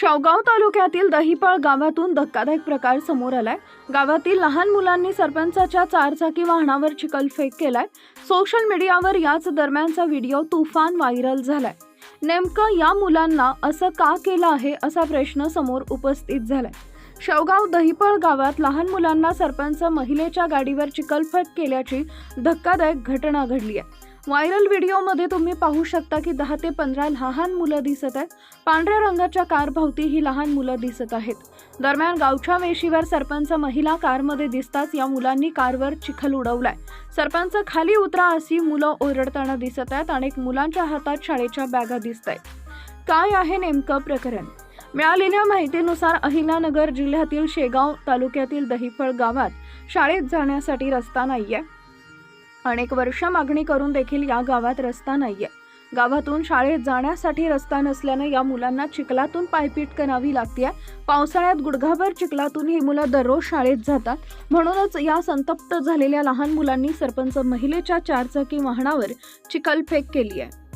शेवगाव तालुक्यातील दहिपाळ गावातून धक्कादायक प्रकार समोर आलाय. गावातील लहान मुलांनी सरपंचाच्या चारचाकी वाहनावर चिखलफेक केलाय. सोशल मीडियावर याच दरम्यानचा व्हिडिओ तुफान व्हायरल झालाय. नेमकं या मुलांना असं का केलं आहे असा प्रश्न समोर उपस्थित झालाय. शेवगाव दहिपळ गावात लहान मुलांना सरपंच महिलेच्या गाडीवर चिखलफेक केल्याची धक्कादायक घटना घडली आहे. व्हायरल व्हिडिओमध्ये तुम्ही पाहू शकता की दहा ते पंधरा लहान मुलं दिसत आहेत. पांढऱ्या रंगाच्या कारभोवती ही लहान मुलं दिसत आहेत. दरम्यान गावच्या वेशीवर सरपंच महिला कारमध्ये दिसताच या मुलांनी कारवर चिखल उडवलाय. सरपंच खाली उतरा अशी मुलं ओरडताना दिसत आहेत. अनेक मुलांच्या हातात शाळेच्या बॅगा दिसत आहेत काय आहे नेमकं प्रकरण? मिळालेल्या माहितीनुसार अहिल्यानगर जिल्ह्यातील शेगाव तालुक्यातील दहिफळ गावात शाळेत जाण्यासाठी रस्ता नाहीये. अनेक वर्ष मागणी करून देखील या गावात रस्ता नाहीये. गावातून शाळेत जाण्यासाठी रस्ता नसल्यानं या मुलांना चिखलातून पायपीट करावी लागते पावसाळ्यात गुडघाभर चिखलातून ही मुलं दररोज शाळेत जातात. म्हणूनच या संतप्त झालेल्या लहान मुलांनी सरपंच महिलेच्या चारचाकी वाहनावर चिखलफेक केली आहे